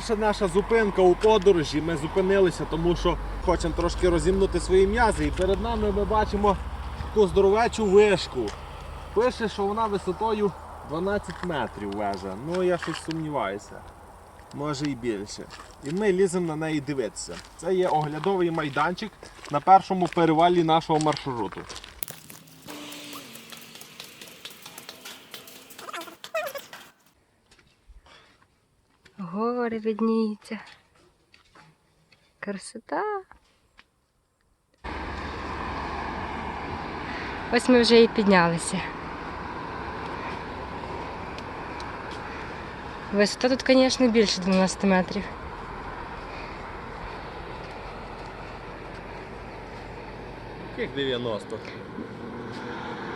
Перша наша зупинка у подорожі. Ми зупинилися, тому що хочемо трошки розімнути свої м'язи. І перед нами ми бачимо таку здоровечу вишку. Пише, що вона висотою 12 метрів вежа. Ну я щось сумніваюся. Може і більше. І ми ліземо на неї дивитися. Це є оглядовий майданчик на першому перевалі нашого маршруту. Гори видніються. Красота. Ось ми вже і піднялися. Висота тут, звісно, більше 12 метрів. Як 90?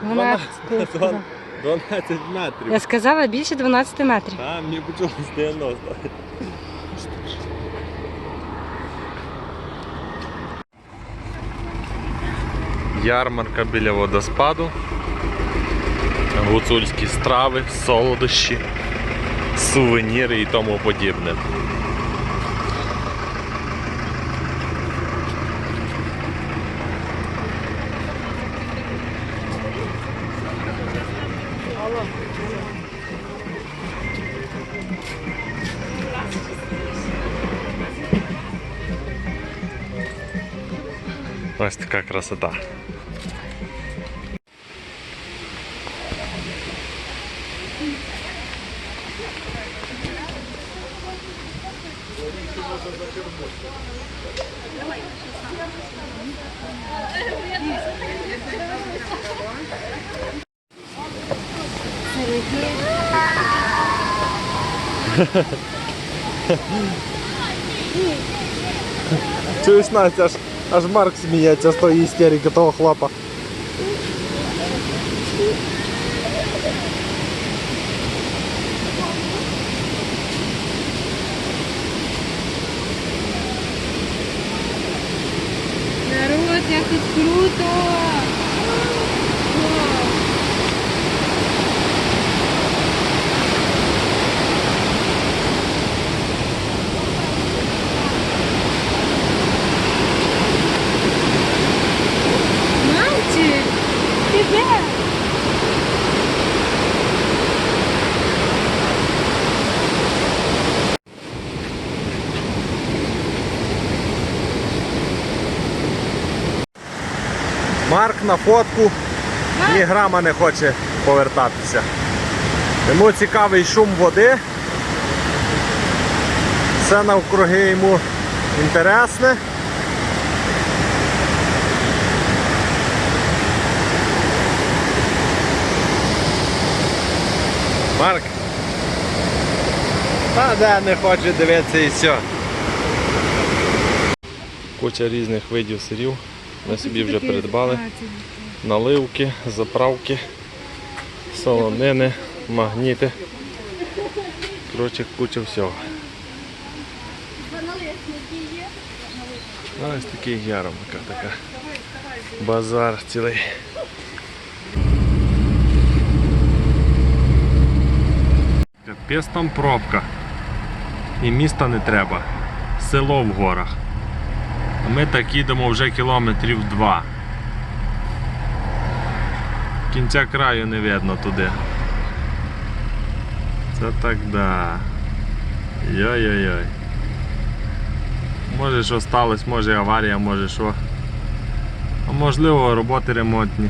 12, я сказала. 12 метрів. Я сказала більше 12 метрів. А, мені почулось 90. Ярмарка біля водоспаду. Гуцульські страви, солодощі, сувеніри і тому подібне. Ось красота. Чуєш, Настя, аж, аж Марк сміється з тої істерики того хлопа. Народ, як тут круто! Тебе! Марк на фотку ні грама не хоче повертатися. Йому цікавий шум води. Все навкруги йому інтересне. Марк. Та де не хоче дивитися і все. Куча різних видів сирів. Ми собі вже придбали наливки, заправки, солонини, магніти. Коротше, куча всього. Ось такий ярмарка така. Базар цілий. Капець там пробка. І міста не треба. Село в горах. А ми так їдемо вже кілометрів два. Кінця краю не видно туди. Це так да. Йой-йой-йой. Може що сталося, може аварія, може що. А можливо роботи ремонтні.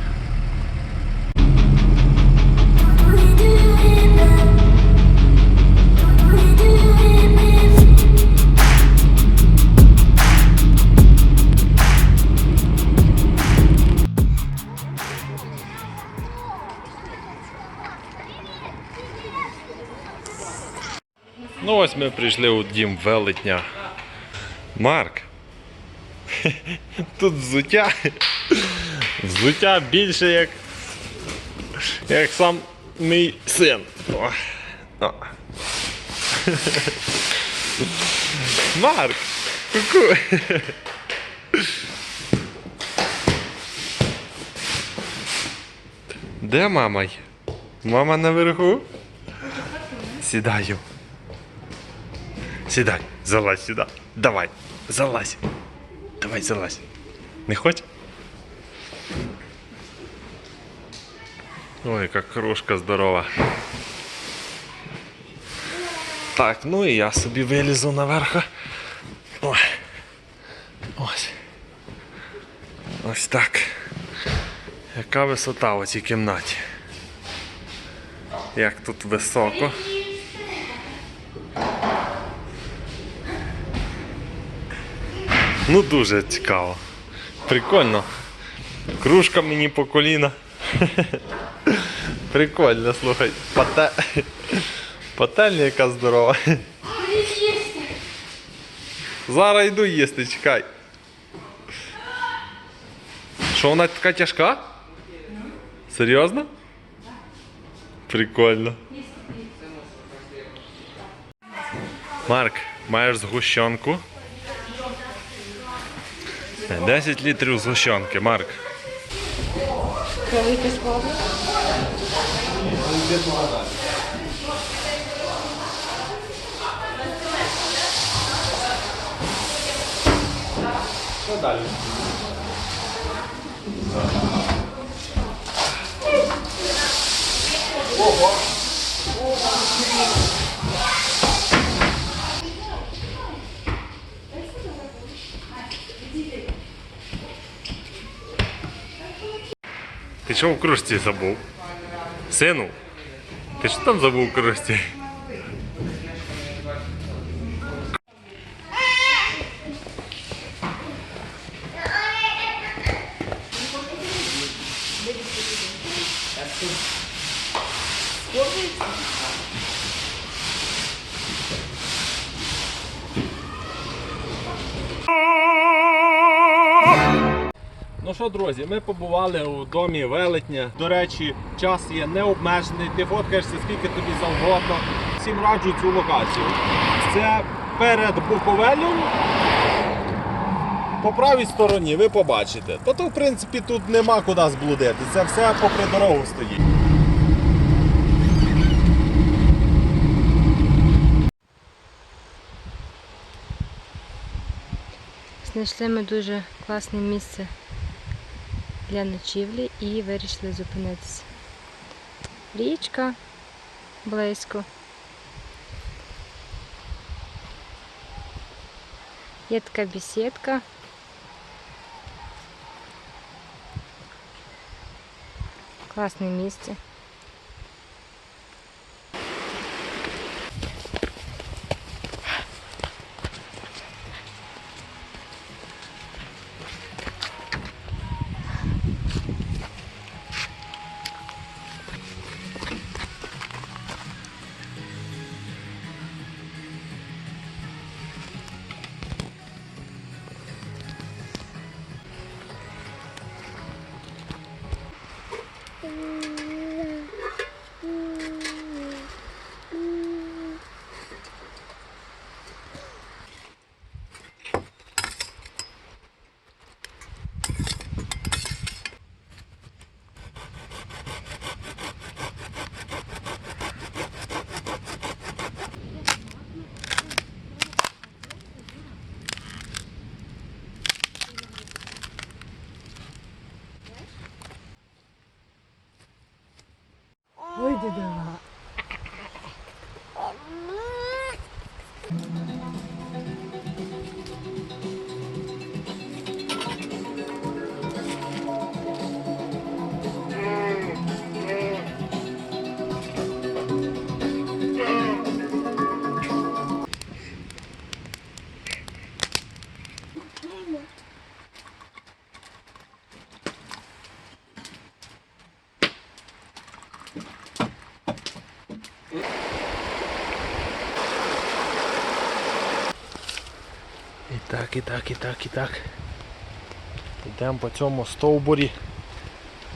Ну ось ми прийшли у дім велетня. Марк. Тут взуття. Взуття більше як. Як сам мій син. О. О. Марк! Ку-ку! Де мама? Мама наверху? Сідаю. Сідай, залазь сюди. Давай, залазь. Давай, залазь. Не хочеш? Ой, яка кружка здорова. Так, ну і я собі вилізу наверх. Ой. Ось. Ось так. Яка висота у цій кімнаті? Як тут високо. Ну дуже цікаво. Прикольно. Кружка мені по коліна. Прикольно, слухай. Пате... Пательня яка здорова. Зараз йду їсти, чекай. Що вона така тяжка? Серйозно? Прикольно. Марк, маєш згущенку? 10 літрів згущенки, Марк. Велике слово. Що далі? Ти Що в кружці забув? Сину? Ти що там забув в кружці? Ну що, друзі, ми побували у домі велетня. До речі, час є необмежений. Ти фоткаєшся скільки тобі завгодно. Всім раджу цю локацію. Це перед Буковелем. По правій стороні ви побачите. То, то в принципі тут нема куди зблудити. Це все попри дорогу стоїть. Знайшли ми дуже класне місце для ночівлі і вирішили зупинитися. Річка близько. Є така бесідка. Класне місце. І так, і так, і так, і так. Йдемо по цьому стовбурі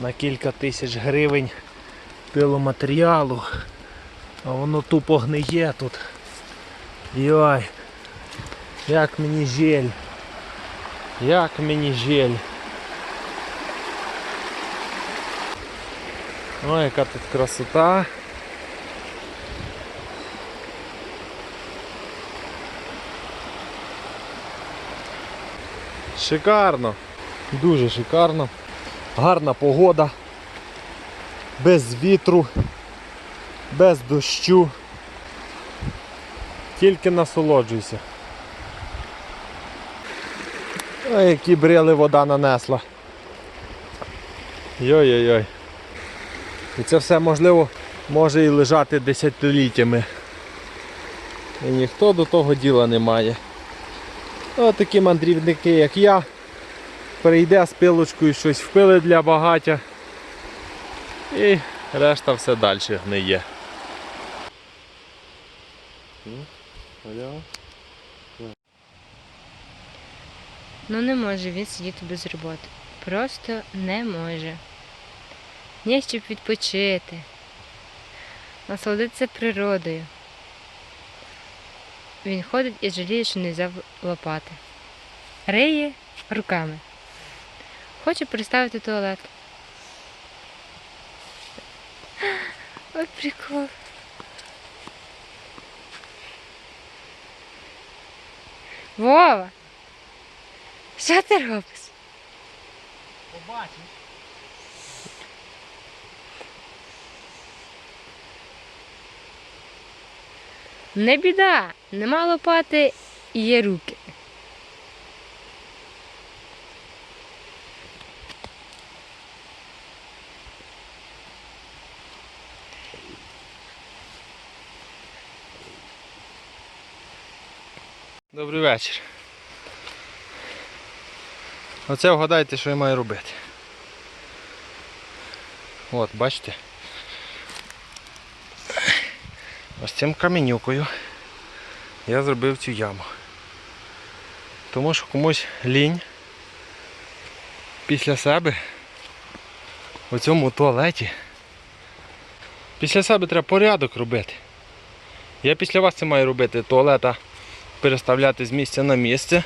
на кілька тисяч гривень пиломатеріалу. А воно тупо гниє тут. Йой. Як мені жаль. Як мені жаль. Ой, яка тут красота. Шикарно. Дуже шикарно. Гарна погода. Без вітру, без дощу. Тільки насолоджуйся. Ой, які брили вода нанесла. Йой-йой-йой. І це все можливо може і лежати десятиліттями. І ніхто до того діла не має. Ось такі мандрівники, як я, прийде з пилочкою щось впили для багаття. І решта все далі гниє. Ну не може він сидіти без роботи. Просто не може. Ні, щоб відпочити, насолодитися природою. Він ходить і жаліє, що не взяв лопати. Риє руками. Хоче приставити туалет. Ой, прикол. Вова! Що ти робиш? Побачиш. Не біда, нема лопати і є руки. Добрий вечір. Оце вгадайте, що я маю робити. От, бачите? Ось цим каменюкою я зробив цю яму. Тому що комусь лінь після себе у цьому туалеті. Після себе треба порядок робити. Я після вас це маю робити туалета переставляти з місця на місце,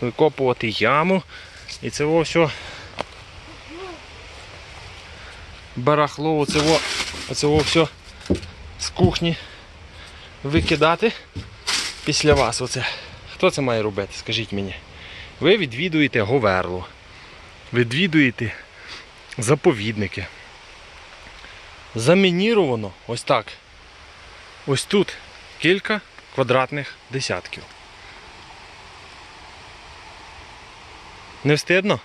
викопувати яму і це во все барахло, оце во, все з кухні викидати після вас. Оце. Хто це має робити? Скажіть мені. Ви відвідуєте Говерлу, відвідуєте заповідники. Замініровано ось так. Ось тут кілька квадратних десятків. Не встидно?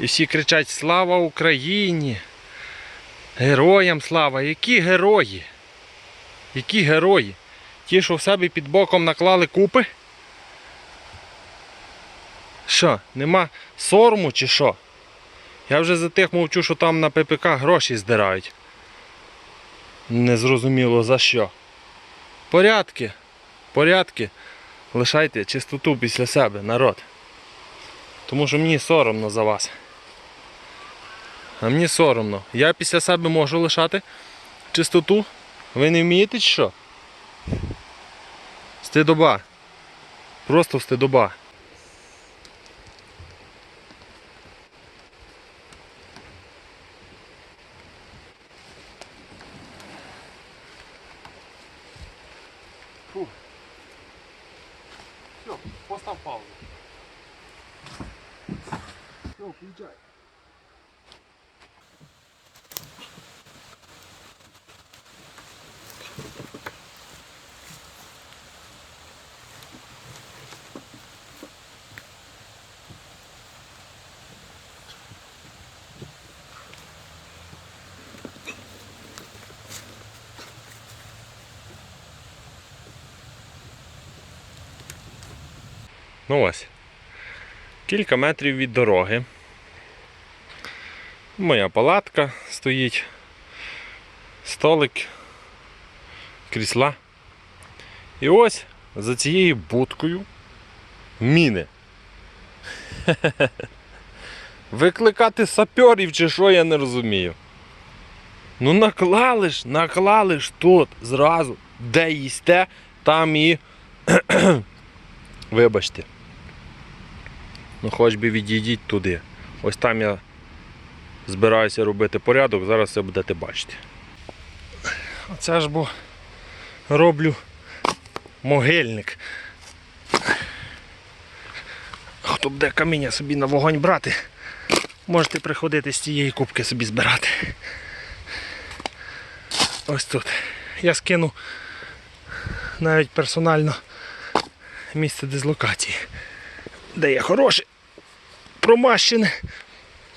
І всі кричать Слава Україні! Героям слава! Які герої? Які герої? Ті, що в себе під боком наклали купи? Що, нема сорому чи що? Я вже за тих мовчу, що там на ППК гроші здирають. Незрозуміло за що. Порядки, порядки. Лишайте чистоту після себе, народ. Тому що мені соромно за вас. А мені соромно. Я після себе можу лишати чистоту. Ви не вмієте чи що? Стидоба. Просто стидоба. Все, постав паузу. Все, включай. Ну ось. Кілька метрів від дороги. Моя палатка стоїть. Столик, крісла. І ось за цією будкою міни. Викликати саперів чи що, я не розумію. Ну наклали ж, наклали ж тут зразу, де їсте, там і. Вибачте. Ну хоч би відійдіть туди. Ось там я збираюся робити порядок, зараз це будете бачити. Оце ж бо роблю могильник. хто буде каміння собі на вогонь брати, можете приходити з цієї кубки собі збирати. Ось тут. Я скину навіть персонально місце дислокації, де є хороше промащене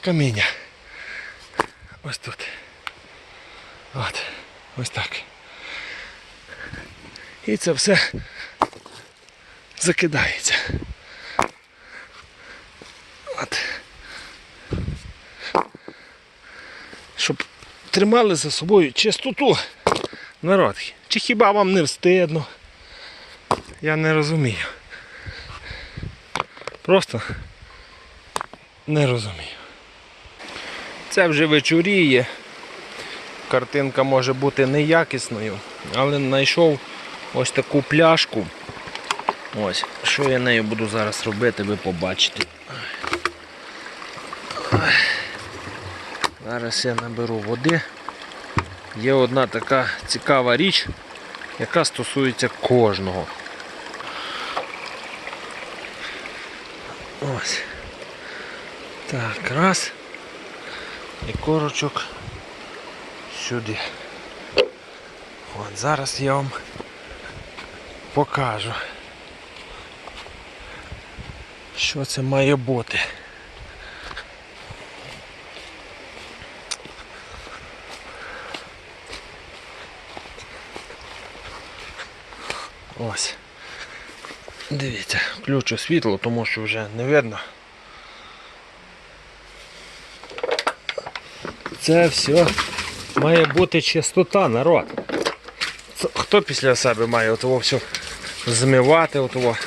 каміння. Ось тут. От. Ось так. І це все закидається. От. Щоб тримали за собою чистоту. Народ, чи хіба вам не встидно? Я не розумію. Просто не розумію. Це вже вечоріє. Картинка може бути неякісною, але знайшов ось таку пляшку. Ось, що я нею буду зараз робити, ви побачите. Зараз я наберу води. Є одна така цікава річ, яка стосується кожного. Ось. Так, раз. І корочок сюди. От зараз я вам покажу, що це має бути. Ось. Дивіться, включу світло, тому що вже не видно. Це все має бути чистота, народ. Хто після себе має отого все змивати, отого?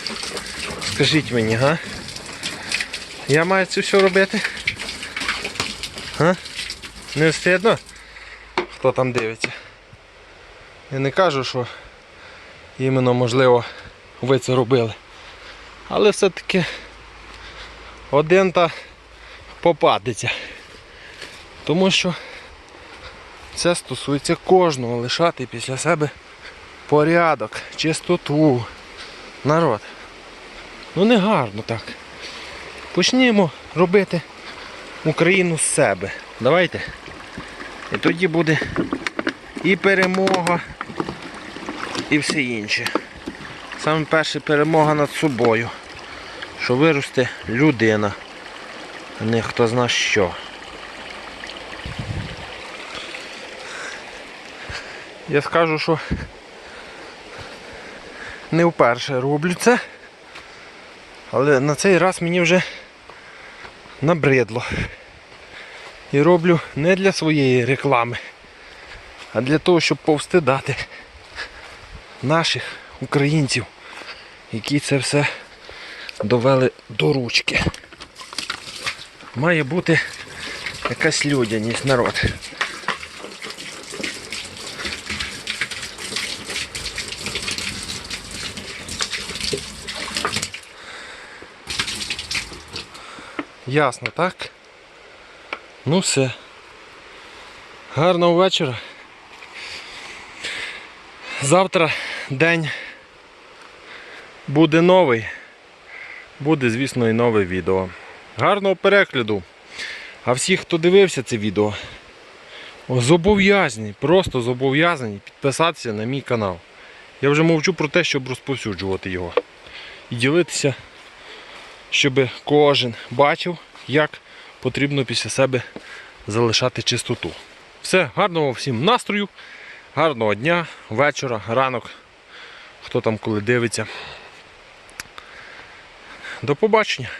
Скажіть мені, га? Я маю це все робити? Га? Не встидно? Хто там дивиться? Я не кажу, що іменно можливо ви це робили. Але все-таки один та попадеться. Тому що це стосується кожного лишати після себе порядок, чистоту. Народ. Ну не гарно так. Почнімо робити Україну з себе. Давайте. І тоді буде і перемога, і все інше. Саме перше перемога над собою. Що виросте людина, а не хто зна що. Я скажу, що не вперше роблю це, але на цей раз мені вже набридло. І роблю не для своєї реклами, а для того, щоб повстидати наших українців, які це все довели до ручки. Має бути якась людяність народ. Ясно, так? Ну все. Гарного вечора. Завтра день буде новий. Буде, звісно, і нове відео. Гарного перегляду. А всі, хто дивився це відео, зобов'язані, просто зобов'язані підписатися на мій канал. Я вже мовчу про те, щоб розповсюджувати його. І ділитися, щоб кожен бачив, як потрібно після себе залишати чистоту. Все, гарного всім настрою, гарного дня, вечора, ранок, хто там коли дивиться. До побачення.